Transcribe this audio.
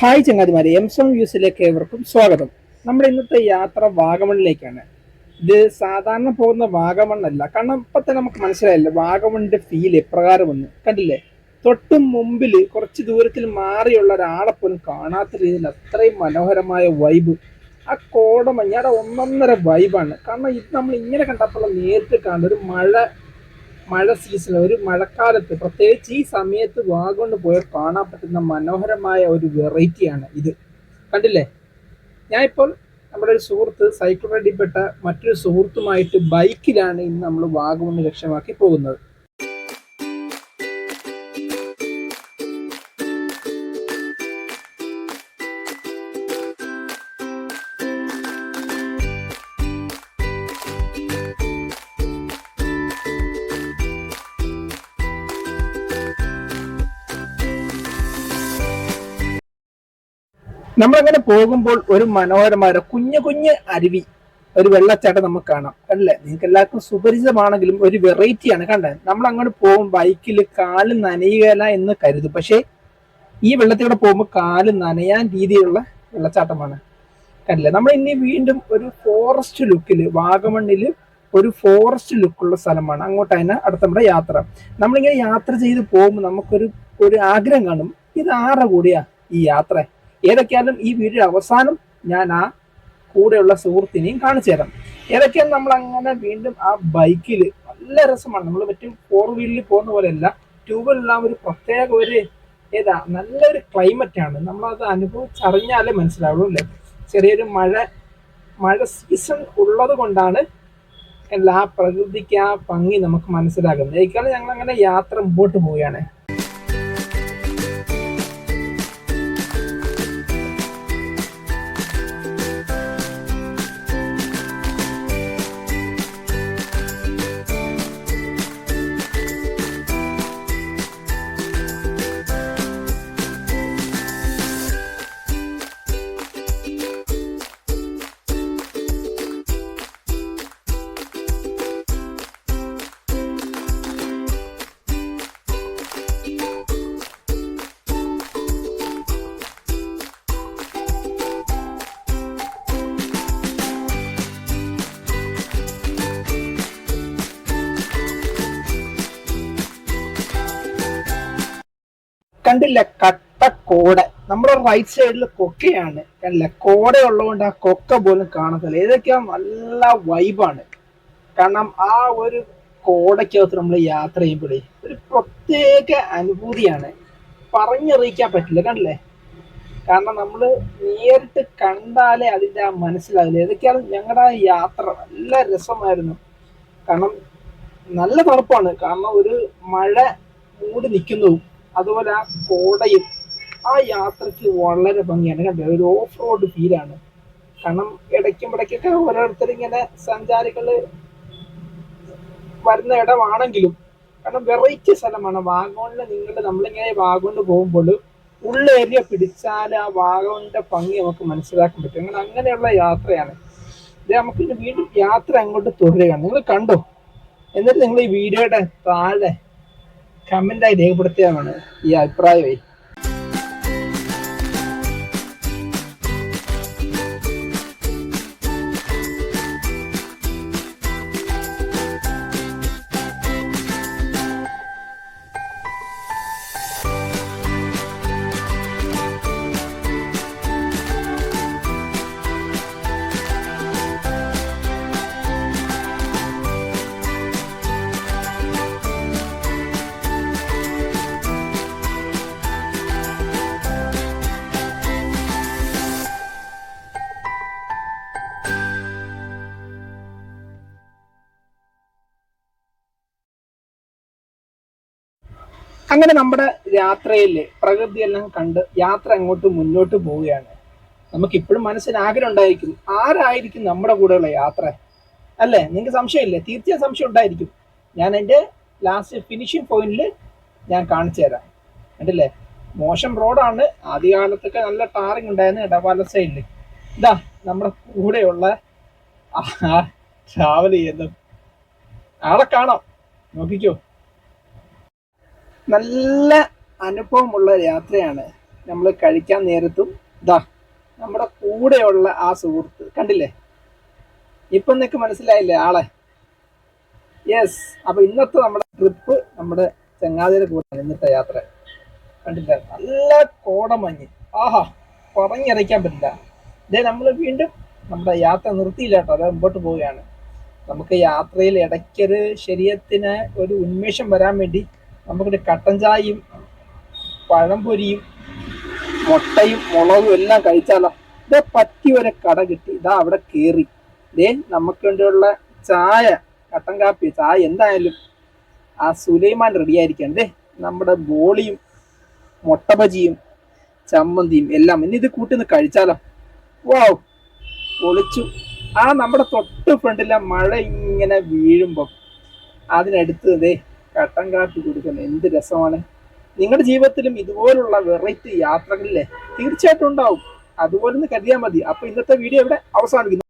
Hi ചങ്ങാതിമാരെ M some ന്യൂസിലേക്ക് ഏവർക്കും സ്വാഗതം. നമ്മുടെ ഇന്നത്തെ യാത്ര വാഗമണിലേക്കാണ് ഇത് സാധാരണ പോകുന്ന വാഗമണ്ണല്ല. കാരണം ഇപ്പൊ തന്നെ നമുക്ക് മനസ്സിലായില്ല വാഗമണിന്റെ ഫീൽ എപ്രകാരം വന്ന് കണ്ടില്ലേ? തൊട്ട് മുമ്പിൽ കുറച്ച് ദൂരത്തിൽ മാറിയുള്ള ഒരാളെ പോലും കാണാത്ത രീതിയിൽ അത്രയും മനോഹരമായ വൈബ് ആ കോടമഞ്ഞയുടെ ഒന്നൊന്നര വൈബാണ് കാരണം ഇത് നമ്മൾ ഇങ്ങനെ കണ്ടപ്പോൾ നേരിട്ട് കാണുന്ന ഒരു മഴ മഴ സീസൺ ഒരു മഴക്കാലത്ത് പ്രത്യേകിച്ച് ഈ സമയത്ത് വാഗോണ്ട് പോയാൽ കാണാൻ പറ്റുന്ന മനോഹരമായ ഒരു വെറൈറ്റിയാണ് ഇത്. കണ്ടില്ലേ? ഞാൻ ഇപ്പോൾ നമ്മുടെ ഒരു സുഹൃത്ത് സൈക്കിൾ റൈഡിൽപ്പെട്ട മറ്റൊരു സുഹൃത്തുമായിട്ട് ബൈക്കിലാണ് ഇന്ന് നമ്മൾ വാഗമണ് ലക്ഷ്യമാക്കി പോകുന്നത്. നമ്മളങ്ങനെ പോകുമ്പോൾ ഒരു മനോഹരമായ കുഞ്ഞു കുഞ്ഞ് അരുവി ഒരു വെള്ളച്ചാട്ടം നമുക്ക് കാണാം അല്ലേ? നിങ്ങൾക്ക് എല്ലാവർക്കും സുപരിചിതമാണെങ്കിലും ഒരു വെറൈറ്റിയാണ് കണ്ടത് നമ്മൾ അങ്ങോട്ട് പോകും ബൈക്കിൽ കാൽ നനയുകയില്ല എന്ന് കരുതും. പക്ഷേ ഈ വെള്ളത്തിലൂടെ പോകുമ്പോൾ കാൽ നനയാൻ രീതിയിലുള്ള വെള്ളച്ചാട്ടമാണ്. കണ്ടില്ലേ? നമ്മൾ ഇനി വീണ്ടും ഒരു ഫോറസ്റ്റ് ലുക്കിൽ വാഗമണ്ണിൽ ഒരു ഫോറസ്റ്റ് ലുക്കുള്ള സ്ഥലമാണ് അങ്ങോട്ട് അങ്ങോട്ടാണ് അടുത്ത നമ്മുടെ യാത്ര. നമ്മളിങ്ങനെ യാത്ര ചെയ്ത് പോകുമ്പോൾ നമുക്കൊരു ഒരു ആഗ്രഹം കാണും ഇത് ആരുടെ കൂടിയാ ഈ യാത്ര? ഏതൊക്കെയാലും ഈ വീഡിയോ അവസാനം ഞാൻ ആ കൂടെയുള്ള സുഹൃത്തിനെയും കാണിച്ചു തരാം. ഏതൊക്കെയാണ് നമ്മൾ അങ്ങനെ വീണ്ടും ആ ബൈക്കിൽ നല്ല രസമാണ്. നമ്മൾ മറ്റും ഫോർ വീലിൽ പോകുന്ന പോലെയല്ല ടൂ വീലെല്ലാം ഒരു പ്രത്യേക ഒരു ഏതാ നല്ലൊരു ക്ലൈമറ്റ് ആണ്. നമ്മളത് അനുഭവിച്ചറിഞ്ഞാലേ മനസ്സിലാവുള്ളൂ അല്ലേ? ചെറിയൊരു മഴ മഴ സീസൺ ഉള്ളത് കൊണ്ടാണ് എല്ലാ പ്രകൃതിക്ക് ആ ഭംഗി നമുക്ക് മനസ്സിലാകുന്നത്. ഏക്കാളും ഞങ്ങൾ അങ്ങനെ യാത്ര മുമ്പോട്ട് പോവുകയാണ്. കണ്ടില്ല കട്ട കോട. നമ്മുടെ റൈറ്റ് സൈഡിൽ കൊക്കയാണ്. കണ്ടില്ല കോട ഉള്ളതുകൊണ്ട് ആ കൊക്ക പോലും കാണത്തില്ല. ഇതൊക്കെ നല്ല വൈബാണ് കാരണം ആ ഒരു കോടയ്ക്കകത്ത് നമ്മൾ യാത്ര ചെയ്യുമ്പോഴേ ഒരു പ്രത്യേക അനുഭൂതിയാണ്. പറഞ്ഞറിയിക്കാൻ പറ്റില്ല കണ്ടില്ലേ? കാരണം നമ്മൾ നേരിട്ട് കണ്ടാലേ അതിന്റെ ആ മനസ്സിലാവില്ല. ഏതൊക്കെയാണ് ഞങ്ങളുടെ യാത്ര. നല്ല രസമായിരുന്നു. കാരണം നല്ല തണുപ്പാണ്. കാരണം ഒരു മഴ മൂടി നിൽക്കുന്നതും അതുപോലെ ആ കോടയും ആ യാത്രയ്ക്ക് വളരെ ഭംഗിയാണ്. കണ്ടത് ഒരു ഓഫ് റോഡ് ഫീലാണ്. കാരണം ഇടയ്ക്കും ഇടയ്ക്കൊക്കെ ഓരോരുത്തർ ഇങ്ങനെ സഞ്ചാരികൾ വരുന്ന ഇടമാണെങ്കിലും കാരണം വെറൈറ്റി സ്ഥലമാണ്. വാഗോണിൽ നിങ്ങൾ നമ്മളിങ്ങനെ വാഗോണ്ട് പോകുമ്പോൾ ഉള്ള ഏരിയ പിടിച്ചാൽ ആ വാഗോണിന്റെ ഭംഗി നമുക്ക് മനസ്സിലാക്കാൻ പറ്റും. അങ്ങനെ അങ്ങനെയുള്ള യാത്രയാണ്. ഇത് നമുക്ക് വീണ്ടും യാത്ര അങ്ങോട്ട് തുടരുകയാണ്. നിങ്ങൾ കണ്ടോ? എന്നിട്ട് നിങ്ങൾ ഈ വീഡിയോയുടെ താഴെ കമന്റായി രേഖപ്പെടുത്തിയതാണ് ഈ അഭിപ്രായമേ അങ്ങനെ നമ്മുടെ യാത്രയിൽ പ്രകൃതിയെല്ലാം കണ്ട് യാത്ര അങ്ങോട്ട് മുന്നോട്ട് പോവുകയാണ്. നമുക്ക് ഇപ്പോഴും മനസ്സിന് ആഗ്രഹം ഉണ്ടായിരിക്കും ആരായിരിക്കും നമ്മുടെ കൂടെയുള്ള യാത്ര? അല്ലേ? നിങ്ങൾക്ക് സംശയമില്ലേ? തീർച്ചയായും സംശയം ഉണ്ടായിരിക്കും. ഞാൻ എന്റെ ലാസ്റ്റ് ഫിനിഷിംഗ് പോയിന്റിൽ ഞാൻ കാണിച്ചു തരാം. കണ്ടില്ലേ? മോശം റോഡാണ് ആദ്യകാലത്തൊക്കെ നല്ല ടാറിങ് ഉണ്ടായിരുന്നു ഇടപാല സൈഡിൽ ഇതാ നമ്മുടെ കൂടെയുള്ള ട്രാവൽ ചെയ്യുന്നു ആളെ കാണാം. നോക്കിക്കോ. നല്ല അനുഭവമുള്ള യാത്രയാണ് നമ്മൾ കഴിക്കാൻ നേരത്തും. ദാ നമ്മുടെ കൂടെയുള്ള ആ സുഹൃത്ത്. കണ്ടില്ലേ? ഇപ്പം നിനക്ക് മനസ്സിലായില്ലേ ആളെ? യെസ് അപ്പൊ ഇന്നത്തെ നമ്മുടെ ട്രിപ്പ് നമ്മുടെ ചങ്ങാതിയുടെ കൂടെ ഇന്നത്തെ യാത്ര. കണ്ടില്ല? നല്ല കോടമഞ്ഞ്. ആഹാ പറഞ്ഞറിയിക്കാൻ പറ്റില്ല. ഇതേ നമ്മൾ വീണ്ടും നമ്മുടെ യാത്ര നിർത്തിയില്ല കേട്ടോ. അത് മുമ്പോട്ട് പോവുകയാണ്. നമുക്ക് യാത്രയിൽ ഇടയ്ക്കൊരു ശരീരത്തിന് ഒരു ഉന്മേഷം വരാൻ വേണ്ടി നമുക്കൊരു കട്ടൻ ചായയും പഴംപൊരിയും മുട്ടയും മുളകും എല്ലാം കഴിച്ചാലോ? ഇതേ പറ്റിയ ഒരു കട കിട്ടി. ഇതാ അവിടെ കയറി ദേ നമുക്ക് വേണ്ടിയുള്ള ചായ കട്ടൻ കാപ്പി ചായ എന്തായാലും ആ സുലൈമാൻ റെഡി ആയിരിക്കണം നമ്മുടെ ബോളിയും മുട്ടബജിയും ചമ്മന്തിയും എല്ലാം ഇനി ഇത് കൂട്ടി നിന്ന് കഴിച്ചാലോ? വാവ് പൊളിച്ചു ആ നമ്മുടെ തൊട്ട് ഫ്രണ്ടിലെ മഴ ഇങ്ങനെ വീഴുമ്പോൾ അതിനടുത്ത് ദേ കട്ടൻ കാപ്പി കുടിക്കുന്ന എന്ത് രസമാണ്? നിങ്ങളുടെ ജീവിതത്തിലും ഇതുപോലുള്ള വെറൈറ്റി യാത്രകളിലെ തീർച്ചയായിട്ടും ഉണ്ടാവും. അതുപോലെ കരുതിയാൽ മതി. അപ്പൊ ഇന്നത്തെ വീഡിയോ ഇവിടെ അവസാനിക്കുന്നു.